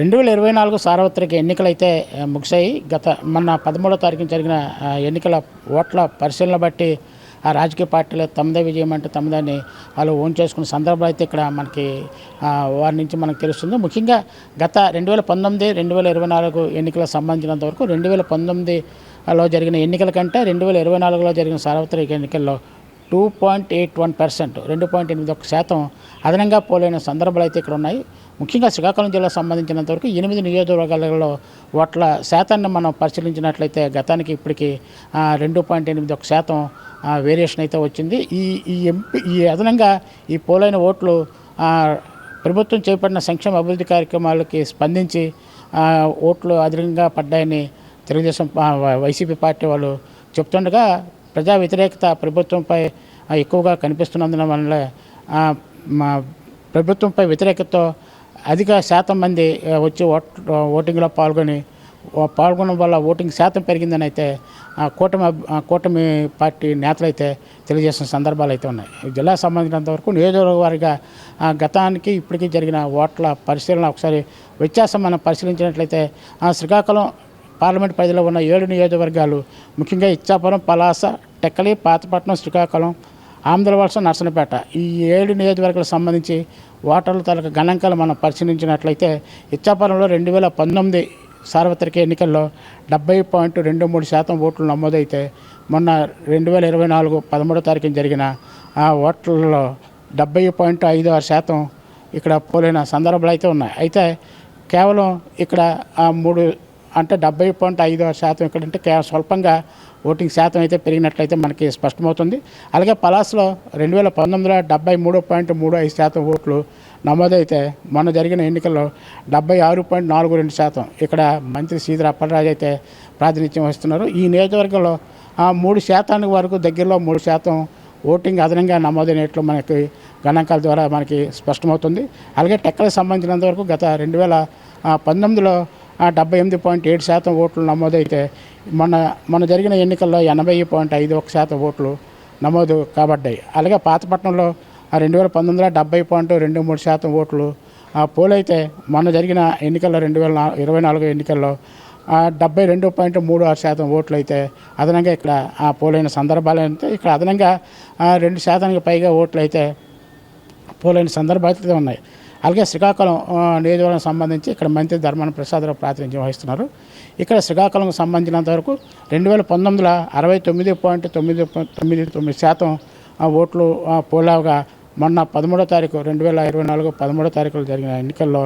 రెండు వేల ఇరవై నాలుగు సార్వత్రిక ఎన్నికలైతే ముగిసాయి గత మొన్న పదమూడో తారీఖున జరిగిన ఎన్నికల ఓట్ల పరిశీలన బట్టి ఆ రాజకీయ పార్టీలు తమదే విజయం అంటే తమదని వాళ్ళు ఓన్ చేసుకున్న సందర్భాలు అయితే ఇక్కడ మనకి వారి నుంచి మనకు తెలుస్తుంది. ముఖ్యంగా గత రెండు వేల పంతొమ్మిది రెండు వేల ఇరవై నాలుగు ఎన్నికలకు సంబంధించినంత వరకు రెండు వేల పంతొమ్మిదిలో జరిగిన ఎన్నికల కంటే రెండు వేల ఇరవై నాలుగులో జరిగిన సార్వత్రిక ఎన్నికల్లో two point eight one percent రెండు పాయింట్ ఎనిమిది ఒక శాతం అదనంగా పోలైన సందర్భాలు అయితే ఇక్కడ ఉన్నాయి. ముఖ్యంగా శ్రీకాకుళం జిల్లా సంబంధించినంత వరకు ఎనిమిది నియోజకవర్గాలలో ఓట్ల శాతాన్ని మనం పరిశీలించినట్లయితే గతానికి ఇప్పటికీ రెండు పాయింట్ ఎనిమిది ఒక శాతం వేరియేషన్ అయితే వచ్చింది. ఈ ఈ ఎంపీ ఈ అదనంగా ఈ పోలైన ఓట్లు ప్రభుత్వం చేపట్టిన సంక్షేమ అభివృద్ధి కార్యక్రమాలకి స్పందించి ఓట్లు అధికంగా పడ్డాయని తెలుగుదేశం వైసీపీ పార్టీ వాళ్ళు చెప్తుండగా ప్రజా వ్యతిరేకత ప్రభుత్వంపై ఎక్కువగా కనిపిస్తున్నందున వల్ల మా ప్రభుత్వంపై వ్యతిరేకతతో అధిక శాతం మంది వచ్చి ఓట్ ఓటింగ్లో పాల్గొని పాల్గొనడం వల్ల ఓటింగ్ శాతం పెరిగిందని అయితే కూటమి కూటమి పార్టీ నేతలు అయితే తెలియజేసిన సందర్భాలు అయితే ఉన్నాయి. ఈ సంబంధించినంత వరకు నియోజకవర్గ వారిగా గతానికి ఇప్పటికీ జరిగిన ఓట్ల పరిశీలన ఒకసారి వ్యత్యాసం మనం పరిశీలించినట్లయితే శ్రీకాకుళం పార్లమెంట్ పరిధిలో ఉన్న ఏడు నియోజకవర్గాలు ముఖ్యంగా ఇచ్చాపురం పలాస టెక్కలి పాతపట్నం శ్రీకాకుళం ఆంధ్రవలస నర్సనపేట. ఈ ఏడు నియోజకవర్గాలకు సంబంధించి ఓటర్ల తాలూకా గణాంకాలు మనం పరిశీలించినట్లయితే ఇచ్చాపురంలో రెండు వేల పంతొమ్మిది సార్వత్రిక ఎన్నికల్లో డెబ్బై పాయింట్ రెండు మూడు శాతం ఓట్లు నమోదైతే మొన్న రెండు వేల ఇరవై నాలుగు పదమూడో తారీఖున జరిగిన ఆ ఓట్లలో డెబ్బై పాయింట్ ఐదు ఆరు శాతం ఇక్కడ పోలైన సందర్భాలు అయితే ఉన్నాయి. అయితే కేవలం ఇక్కడ ఆ మూడు అంటే డెబ్బై పాయింట్ ఐదు ఆరు శాతం ఇక్కడంటే కేవలం స్వల్పంగా ఓటింగ్ శాతం అయితే పెరిగినట్లయితే మనకి స్పష్టమవుతుంది. అలాగే పలాస్లో రెండు వేల పంతొమ్మిదిలో డెబ్బై మూడు పాయింట్ మూడు ఐదు శాతం ఓట్లు నమోదైతే మొన్న జరిగిన ఎన్నికల్లో డెబ్బై ఆరు పాయింట్ నాలుగు రెండు శాతం ఇక్కడ మంత్రి శ్రీధర్ అప్పలరాజు అయితే ప్రాతినిధ్యం వహిస్తున్నారు. ఈ నియోజకవర్గంలో మూడు శాతానికి వరకు దగ్గరలో మూడు శాతం ఓటింగ్ అదనంగా నమోదైనట్లు మనకి గణాంకాల ద్వారా మనకి స్పష్టమవుతుంది. అలాగే టెక్కలకు సంబంధించినంత వరకు గత రెండు వేల పంతొమ్మిదిలో డెబ్బై ఎనిమిది పాయింట్ ఏడు శాతం ఓట్లు నమోదైతే మొన్న మొన్న జరిగిన ఎన్నికల్లో ఎనభై పాయింట్ ఐదు ఒక శాతం ఓట్లు నమోదు కాబడ్డాయి. అలాగే పాతపట్నంలో రెండు వేల పంతొమ్మిదిలో డెబ్బై పాయింట్ రెండు మూడు శాతం ఓట్లు ఆ పోలైతే మొన్న జరిగిన ఎన్నికల్లో రెండు వేల ఇరవై నాలుగు ఎన్నికల్లో డెబ్బై రెండు పాయింట్ మూడు ఆరు శాతం ఓట్లు అయితే అదనంగా ఇక్కడ ఆ పోలైన సందర్భాలు అయితే ఇక్కడ అదనంగా రెండు శాతానికి పైగా ఓట్లు అయితే పోలైన సందర్భాలు అయితే ఉన్నాయి. అలాగే శ్రీకాకుళం నియోజకవర్గం సంబంధించి ఇక్కడ మంత్రి ధర్మాన ప్రసాదరావు ప్రాతినిధ్యం వహిస్తున్నారు. ఇక్కడ శ్రీకాకుళం సంబంధించినంత వరకు రెండు వేల పంతొమ్మిదిలో అరవై తొమ్మిది పాయింట్ తొమ్మిది తొమ్మిది తొమ్మిది శాతం ఓట్లు పోలాగా మొన్న పదమూడో తారీఖు రెండు వేల ఇరవై నాలుగు పదమూడో తారీఖులో జరిగిన ఎన్నికల్లో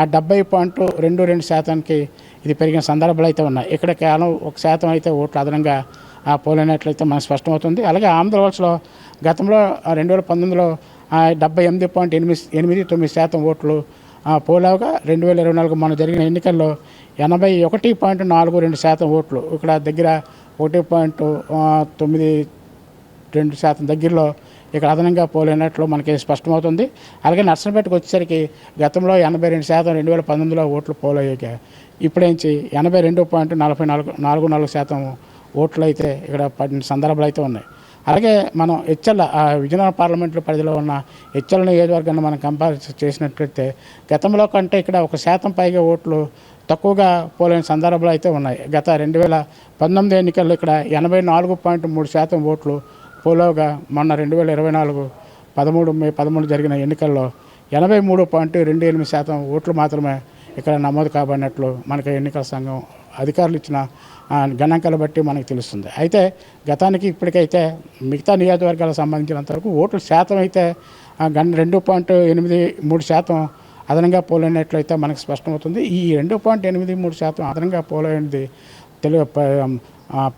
ఆ డెబ్బై పాయింట్ రెండు రెండు శాతానికి ఇది పెరిగిన సందర్భాలు అయితే ఉన్నాయి. ఇక్కడ కేవలం ఒక శాతం అయితే ఓట్లు అదనంగా ఆ పోలైనట్లయితే మనకు స్పష్టమవుతుంది. అలాగే ఆంధ్రప్రదేశ్లో గతంలో రెండు వేల పంతొమ్మిదిలో డెబ్బై ఎనిమిది పాయింట్ ఎనిమిది ఎనిమిది తొమ్మిది శాతం ఓట్లు పోలావుగా రెండు వేల ఇరవై నాలుగు మన జరిగిన ఎన్నికల్లో ఎనభై ఒకటి పాయింట్ నాలుగు రెండు శాతం ఓట్లు. ఇక్కడ దగ్గర ఒకటి పాయింట్ తొమ్మిది రెండు శాతం దగ్గరలో ఇక్కడ అదనంగా పోలేనట్లు మనకి స్పష్టమవుతుంది. అలాగే నర్సంపేటకు వచ్చేసరికి గతంలో ఎనభై రెండు శాతం రెండు వేల పంతొమ్మిదిలో ఓట్లు పోలయ్యాక ఇప్పుడేంచి ఎనభై రెండు పాయింట్ నలభై నాలుగు నాలుగు నాలుగు శాతం ఓట్లు అయితే ఇక్కడ పడిన సందర్భాలు అయితే ఉన్నాయి. అలాగే మనం హెచ్చల ఆ విజయనగరం పార్లమెంట్లో పరిధిలో ఉన్న హెచ్చల నియోజకవర్గాన్ని మనం కంపేర్ చేసినట్లయితే గతంలో కంటే ఇక్కడ ఒక శాతం పైగా ఓట్లు తక్కువగా పోలేని సందర్భాలు అయితే ఉన్నాయి. గత రెండు వేల పంతొమ్మిది ఎన్నికల్లో ఇక్కడ ఎనభై నాలుగు పాయింట్ మూడు శాతం ఓట్లు పోలోగా మొన్న రెండు వేల ఇరవై నాలుగు పదమూడు మే పదమూడు జరిగిన ఎన్నికల్లో ఎనభై మూడు పాయింట్ రెండు ఎనిమిది శాతం ఓట్లు మాత్రమే ఇక్కడ నమోదు కాబడినట్లు మనకి ఎన్నికల సంఘం అధికారులు ఇచ్చిన గణాంకాలు బట్టి మనకు తెలుస్తుంది. అయితే గతానికి ఇప్పటికైతే మిగతా నియోజకవర్గాలకు సంబంధించినంత వరకు ఓట్ల శాతం అయితే గన్ రెండు పాయింట్ ఎనిమిది మూడు శాతం అదనంగా పోలైనట్లయితే మనకు స్పష్టమవుతుంది. ఈ రెండు పాయింట్ ఎనిమిది మూడు శాతం అదనంగా పోలైనది తెలుగు ప-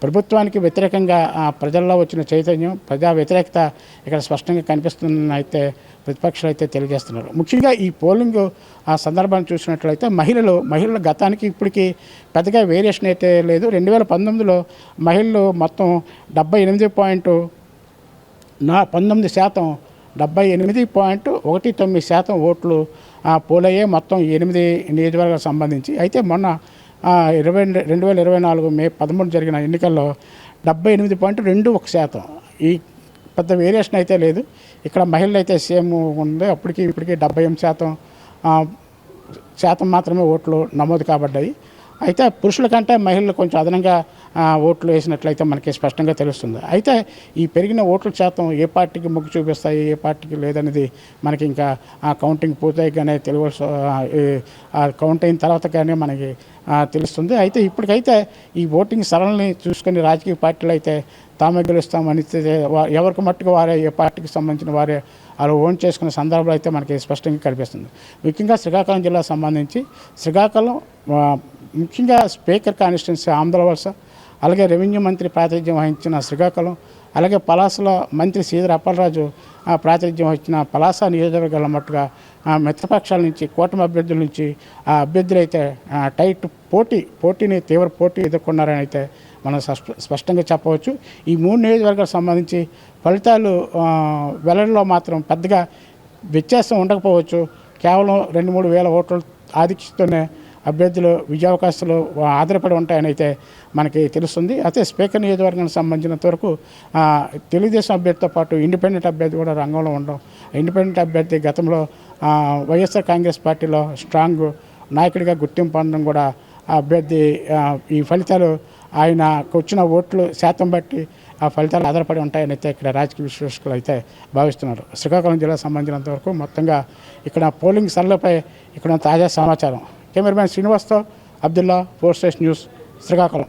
ప్రభుత్వానికి వ్యతిరేకంగా ప్రజల్లో వచ్చిన చైతన్యం ప్రజా వ్యతిరేకత ఇక్కడ స్పష్టంగా కనిపిస్తుందని అయితే ప్రతిపక్షాలు అయితే తెలియజేస్తున్నారు. ముఖ్యంగా ఈ పోలింగ్ ఆ సందర్భాన్ని చూసినట్లయితే మహిళలు మహిళల గతానికి ఇప్పటికీ పెద్దగా వేరియేషన్ అయితే లేదు. రెండు వేల పంతొమ్మిదిలో మహిళలు మొత్తం డెబ్బై ఎనిమిది పాయింట్ నా పంతొమ్మిది శాతం డెబ్బై ఎనిమిది పాయింట్ ఒకటి తొమ్మిది శాతం ఓట్లు ఆ, పోలయ్యే మొత్తం ఎనిమిది నియోజకవర్గాలకు సంబంధించి. అయితే మొన్న ఇరవై రెండు వేల ఇరవై నాలుగు మే పదమూడు జరిగిన ఎన్నికల్లో డెబ్బై ఎనిమిది పాయింట్ రెండు ఒక శాతం. ఈ పెద్ద వేరియేషన్ అయితే లేదు. ఇక్కడ మహిళలు అయితే సేమ్ ఉంది. అప్పటికి ఇప్పటికి డెబ్బై ఎనిమిది శాతం శాతం మాత్రమే ఓట్లు నమోదు కాబడ్డాయి. అయితే పురుషుల కంటే మహిళలు కొంచెం అదనంగా ఓట్లు వేసినట్లయితే మనకి స్పష్టంగా తెలుస్తుంది. అయితే ఈ పెరిగిన ఓట్ల శాతం ఏ పార్టీకి మొగ్గు చూపిస్తాయి ఏ పార్టీకి లేదనేది మనకి ఇంకా ఆ కౌంటింగ్ పూర్తయిగానే తెలియవలసి ఆ కౌంట్ అయిన తర్వాత కానీ మనకి తెలుస్తుంది. అయితే ఇప్పటికైతే ఈ ఓటింగ్ సరళని చూసుకొని రాజకీయ పార్టీలు అయితే తామే గెలుస్తామని ఎవరికి మట్టుకు వారే ఏ పార్టీకి సంబంధించిన వారే అలా ఓన్ చేసుకున్న సందర్భాలు అయితే మనకి స్పష్టంగా కనిపిస్తుంది. ముఖ్యంగా శ్రీకాకుళం జిల్లా సంబంధించి శ్రీకాకుళం ముఖ్యంగా స్పీకర్ కాన్స్టిట్యున్సీ ఆంధ్రవలస అలాగే రెవెన్యూ మంత్రి ప్రాతినిధ్యం వహించిన శ్రీకాకుళం అలాగే పలాసలో మంత్రి శ్రీధర్ అప్పలరాజు ప్రాతినిధ్యం వహించిన పలాస నియోజకవర్గాల మట్టుగా మిత్రపక్షాల నుంచి కూటమి అభ్యర్థుల నుంచి ఆ అభ్యర్థులు అయితే టైట్ పోటీ పోటీని తీవ్ర పోటీ ఎదుర్కొన్నారని అయితే మనం స్పష్టంగా చెప్పవచ్చు. ఈ మూడు నియోజకవర్గాలకు సంబంధించి ఫలితాలు ఆ, వెల్లడిలో మాత్రం పెద్దగా వ్యత్యాసం ఉండకపోవచ్చు. కేవలం రెండు మూడు వేల ఓట్ల ఆధిక్యతతోనే అభ్యర్థులు విజయావకాశాలు ఆధారపడి ఉంటాయని అయితే మనకి తెలుస్తుంది. అయితే స్పీకర్ నియోజకవర్గానికి సంబంధించినంత వరకు తెలుగుదేశం అభ్యర్థితో పాటు ఇండిపెండెంట్ అభ్యర్థి కూడా రంగంలో ఉండడం ఇండిపెండెంట్ అభ్యర్థి గతంలో వైఎస్ఆర్ కాంగ్రెస్ పార్టీలో స్ట్రాంగ్ నాయకుడిగా గుర్తింపు పొందడం కూడా ఆ అభ్యర్థి ఈ ఫలితాలు ఆయనకు వచ్చిన ఓట్లు శాతం బట్టి ఆ ఫలితాలు ఆధారపడి ఉంటాయని అయితే ఇక్కడ రాజకీయ విశ్లేషకులు అయితే భావిస్తున్నారు. శ్రీకాకుళం జిల్లాకు సంబంధించినంత వరకు మొత్తంగా ఇక్కడ పోలింగ్ సరళపై ఇక్కడ తాజా సమాచారం. Cameraman శ్రీనివాస్తో Abdullah four station news Srikakulam.